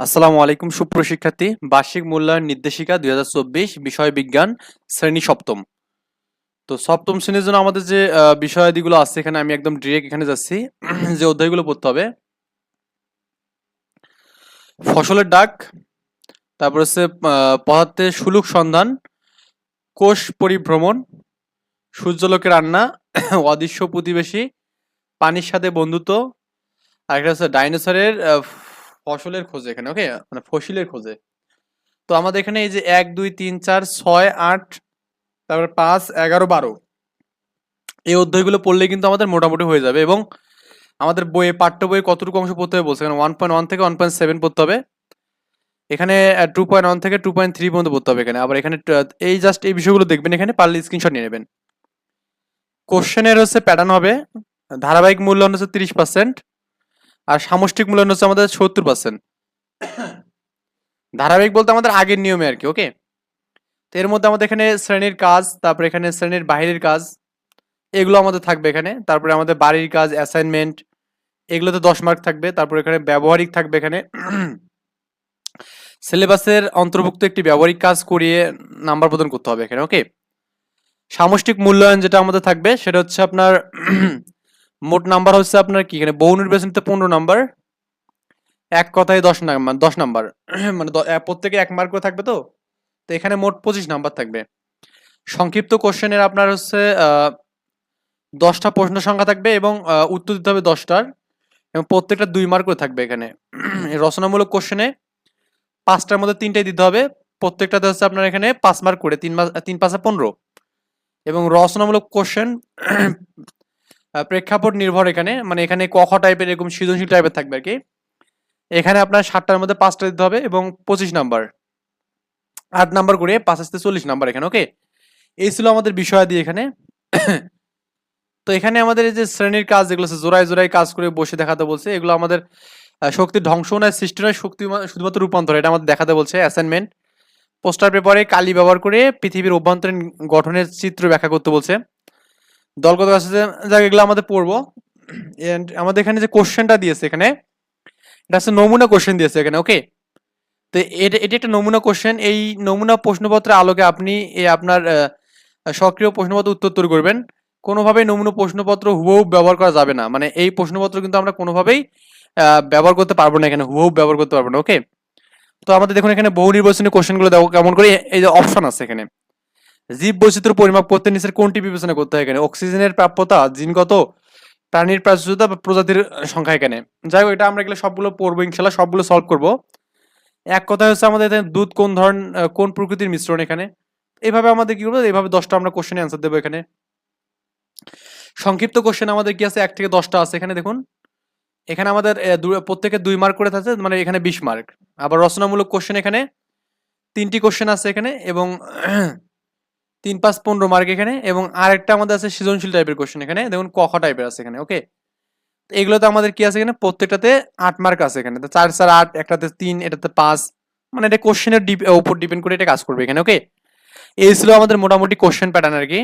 আসসালামু আলাইকুম সুপ্রশিক্ষার্থী বার্ষিক মূল্যায়ন নির্দেশিকা দুই হাজার চব্বিশ, বিষয় বিজ্ঞান শ্রেণি সপ্তম। তো সপ্তম শ্রেণির জন্য আমাদের যে বিষয়াদিগুলো আছে এখানে আমি একদম ডিরেক্ট এখানে যাচ্ছি। যে অধ্যায়গুলো পড়তে হবে। ফসলের ডাক, তারপর হচ্ছে পদার্থের সুলুক সন্ধান, কোষ পরিভ্রমণ সূর্যলোকে রান্না অদৃশ্য প্রতিবেশী, পানির সাথে বন্ধুত্ব, আর একটা হচ্ছে ডাইনোসরের ফসলের খোঁজে এখানে ওকে মানে ফসিলের খোঁজে। তো আমাদের এখানে এই যে এক, দুই, তিন, চার, ছয়, আট, তারপর পাঁচ, এগারো, বারো, এই অধ্যায়গুলো পড়লে কিন্তু আমাদের মোটামুটি হয়ে যাবে এবং আমাদের বইয়ে, পাঠ্য বইয়ে কতটুকু অংশ পড়তে হবে বলছে? এখানে ওয়ান পয়েন্ট ওয়ান থেকে ওয়ান পয়েন্ট সেভেন পড়তে হবে। এখানে টু পয়েন্ট ওয়ান থেকে টু পয়েন্ট থ্রি পর্যন্ত পড়তে হবে এখানে। আবার এখানে এই জাস্ট এই বিষয়গুলো দেখবেন এখানে, পারলে স্ক্রিনশট নিয়ে নেবেন। কোশ্চেনের হচ্ছে প্যাটার্ন হবে, ধারাবাহিক মূল্যায়ন হচ্ছে তিরিশ পার্সেন্ট আর সামষ্টিক মূল্যায়ন হচ্ছে আমাদের সত্তর পার্সেন্ট ধারাবাহিক বলতে আমাদের আগের নিয়মে আর কি ওকে তো এর মধ্যে আমাদের এখানে শ্রেণির কাজ, তারপরে এখানে শ্রেণির বাইরের কাজ, এগুলো আমাদের থাকবে এখানে। তারপরে আমাদের বাড়ির কাজ অ্যাসাইনমেন্ট এগুলোতে দশ মার্ক থাকবে। তারপরে এখানে ব্যবহারিক থাকবে এখানে। সিলেবাসের অন্তর্ভুক্ত একটি ব্যবহারিক কাজ করিয়ে নাম্বার প্রদান করতে হবে এখানে ওকে সামষ্টিক মূল্যায়ন যেটা আমাদের থাকবে, সেটা হচ্ছে আপনার মোট নাম্বার হচ্ছে আপনার কি এখানে? বহু নির্বাচনীতে পনেরো নাম্বার। এক কথায় দশ নাম্বার দশ নাম্বার। মানে প্রত্যেকে এক মার্ক করে থাকবে তো? তো এখানে মোট পঁচিশ নাম্বার থাকবে। সংক্ষিপ্ত কোশ্চেনের আপনার হচ্ছে দশটা প্রশ্ন সংখ্যা থাকবে এবং উত্তর দিতে হবে দশটার। এবং প্রত্যেকটা দুই মার্ক করে থাকবে এখানে। রচনামূলক কোশ্চেনে পাঁচটার মধ্যে তিনটাই দিতে হবে। প্রত্যেকটাতে হচ্ছে আপনার এখানে পাঁচ মার্ক করে, তিন মাস তিন পাঁচা পনেরো। এবং রচনামূলক কোশ্চেন প্রেক্ষাপট নির্ভর এখানে। মানে এখানে ক খ টাইপের এরকম সৃজনশীল টাইপের থাকবে আর কি। এখানে আপনার ষাটটার মধ্যে পাঁচটা দিতে হবে এবং পঁচিশ নাম্বার। আট নাম্বার করে পাঁচ আসতে চল্লিশ নাম্বার এখানে ওকে এই ছিল আমাদের বিষয়াদি এখানে। তো এখানে আমাদের এই যে শ্রেণির কাজ যেগুলো আছে জোড়ায় জোড়ায় কাজ করে বসে দেখাতে বলছে এগুলো আমাদের আহ, শক্তির ধ্বংস নয় সৃষ্টি নয় শক্তি শুধুমাত্র রূপান্তর এটা আমাদের দেখাতে বলছে অ্যাসাইনমেন্ট পোস্টার পেপারে কালি ব্যবহার করে পৃথিবীর অভ্যন্তরীণ গঠনের চিত্র ব্যাখ্যা করতে বলছে। দলগত কাছে যা এগুলো আমাদের পড়ব। এন্ড আমাদের এখানে যে কোশ্চেনটা দিয়েছে এখানে, এটা হচ্ছে নমুনা কোশ্চেন দিয়েছে এখানে ওকে তো এটা, এটি একটা নমুনা কোশ্চেন। এই নমুনা প্রশ্নপত্রের আলোকে আপনি আপনার সক্রিয় প্রশ্নপত্র উত্তর তৈরি করবেন। কোনোভাবেই নমুনা প্রশ্নপত্র হুবহু ব্যবহার করা যাবে না। মানে এই প্রশ্নপত্র কিন্তু আমরা কোনোভাবেই ব্যবহার করতে পারব না এখানে, হুবহু ব্যবহার করতে পারব না ওকে তো আমাদের দেখুন এখানে বহু নির্বাচনী কোশ্চেনগুলো দেখো কেমন করে, এই যে অপশন আছে এখানে। জীব বৈচিত্র্য পরিমাপ করতে নিচের কোনটি বিবেচনা করতে হয় এখানে? অক্সিজেনের প্রাপ্যতা, জিনগত, প্রাণীর প্রাচুর্যতা বা প্রজাতির সংখ্যা এখানে। যাই হোক, এটা আমরা এগুলো সবগুলো পড়ব ইনশাল্লাহ সবগুলো সলভ করব। এক কথা হচ্ছে আমাদের এখানে দুধ কোন ধরন কোন প্রকৃতির মিশ্রণ এখানে? এভাবে আমাদের কি করব? এইভাবে দশটা আমরা কোশ্চেনে অ্যান্সার দেবো এখানে। সংক্ষিপ্ত কোশ্চেন আমাদের কি আছে? এক থেকে দশটা আছে এখানে, দেখুন। এখানে আমাদের প্রত্যেকে দুই মার্ক করে থাকে মানে এখানে বিশ মার্ক আবার রচনামূলক কোশ্চেন এখানে। তিনটি কোশ্চেন আছে এখানে এবং তিন পাঁচ পনেরো মার্ক এখানে এবং আরেকটা আমাদের আছে সৃজনশীল টাইপের কোশ্চেন এখানে। দেখুন ক, খ টাইপের আছে এখানে ওকে এগুলোতে আমাদের কি আছে এখানে? প্রত্যেকটাতে আট মার্ক আছে এখানে। চার চার আট, একটাতে তিন, এটাতে পাঁচ। মানে এটা কোশ্চেনের উপর ডিপেন্ড করে এটা কাজ করবে এখানে ওকে এই ছিল আমাদের মোটামুটি কোশ্চেন প্যাটার্ন আর কি।